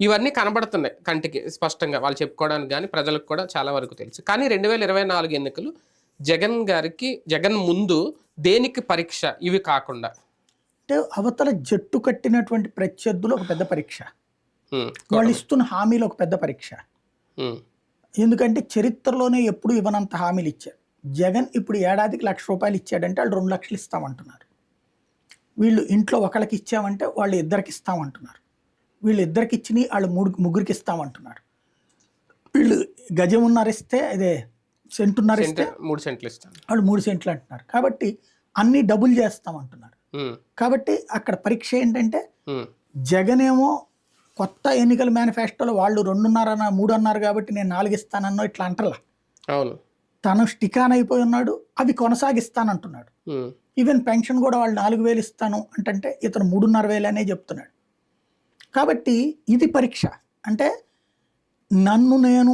ఇవన్నీ కనబడుతున్నాయి కంటికి స్పష్టంగా వాళ్ళు చెప్పుకోవడానికి కానీ ప్రజలకు కూడా చాలా వరకు తెలుసు. కానీ రెండు వేల ఇరవై నాలుగు ఎన్నికలు జగన్ గారికి జగన్ ముందు దేనికి పరీక్ష ఇవి కాకుండా? అంటే అవతల జట్టు కట్టినటువంటి ప్రత్యర్థులు ఒక పెద్ద పరీక్ష. వాళ్ళు ఇస్తున్న హామీలు ఒక పెద్ద పరీక్ష. ఎందుకంటే చరిత్రలోనే ఎప్పుడు ఇవ్వనంత హామీలు ఇచ్చారు. జగన్ ఇప్పుడు ఏడాదికి లక్ష రూపాయలు ఇచ్చాడంటే వాళ్ళు రెండు లక్షలు ఇస్తామంటున్నారు. వీళ్ళు ఇంట్లో ఒకళ్ళకి ఇచ్చామంటే వాళ్ళు ఇద్దరికి ఇస్తామంటున్నారు. వీళ్ళు ఇద్దరికి ఇచ్చినవి వాళ్ళు మూడు ముగ్గురికి ఇస్తామంటున్నారు. వీళ్ళు గజమున్నర ఇస్తే అదే సెంటున్నర ఇస్తే సెంటర్ మూడు సెంట్లు ఇస్తాను వాళ్ళు మూడు సెంట్లు అంటున్నారు. కాబట్టి అన్ని డబుల్ చేస్తామంటున్నారు. కాబట్టి అక్కడ పరీక్ష ఏంటంటే జగన్ ఏమో కొత్త ఎన్నికల మేనిఫెస్టోలో వాళ్ళు రెండున్నర మూడు అన్నారు కాబట్టి నేను నాలుగు ఇస్తానన్నో ఇట్లా అంటలా. అవును. తను స్టికాన్ అయిపోయి ఉన్నాడు అవి కొనసాగిస్తానంటున్నాడు. ఈవెన్ పెన్షన్ కూడా వాళ్ళు నాలుగు వేలు ఇస్తాను అంటే ఇతను మూడున్నర వేలు అనే చెప్తున్నాడు. కాబట్టి ఇది పరీక్ష. అంటే నన్ను నేను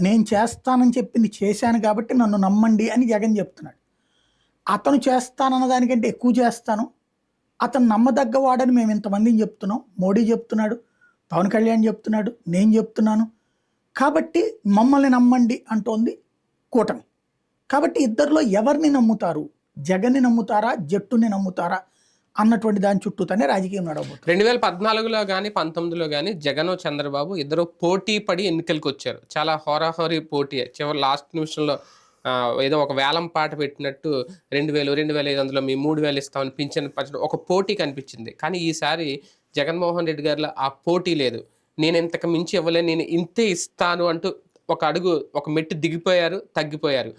నేను చేస్తానని చెప్పింది చేశాను కాబట్టి నన్ను నమ్మండి అని జగన్ చెప్తున్నాడు. అతను చేస్తానన్న దానికంటే ఎక్కువ చేస్తాను. అతను నమ్మదగ్గవాడని మేము ఇంతమందిని చెప్తున్నాం. మోడీ చెప్తున్నాడు పవన్ కళ్యాణ్ చెప్తున్నాడు నేను చెప్తున్నాను. కాబట్టి మమ్మల్ని నమ్మండి అంటోంది కూటమి. కాబట్టి ఇద్దరిలో ఎవరిని నమ్ముతారు? జగన్ని నమ్ముతారా? జట్టుని నమ్ముతారా? అన్నటువంటి దాని చుట్టూతోనే రాజకీయం నడవబోతుంది. రెండు వేల పద్నాలుగులో కానీ పంతొమ్మిదిలో కానీ జగన్ చంద్రబాబు ఇద్దరు పోటీ పడి ఎన్నికలకు వచ్చారు. చాలా హోరాహోరీ పోటీ. చివరి లాస్ట్ నిమిషంలో ఏదో ఒక వేలం పాట పెట్టినట్టు రెండు వేలు రెండు వేల ఐదు వందలు మీ మూడు వేలు ఇస్తామని పింఛన్ పచ్చడం ఒక పోటీ కనిపించింది. కానీ ఈసారి జగన్మోహన్ రెడ్డి గారిలో ఆ పోటీ లేదు. నేను ఇంతకు మించి ఇవ్వలేను నేను ఇంతే ఇస్తాను అంటూ ఒక అడుగు ఒక మెట్టు దిగిపోయారు తగ్గిపోయారు.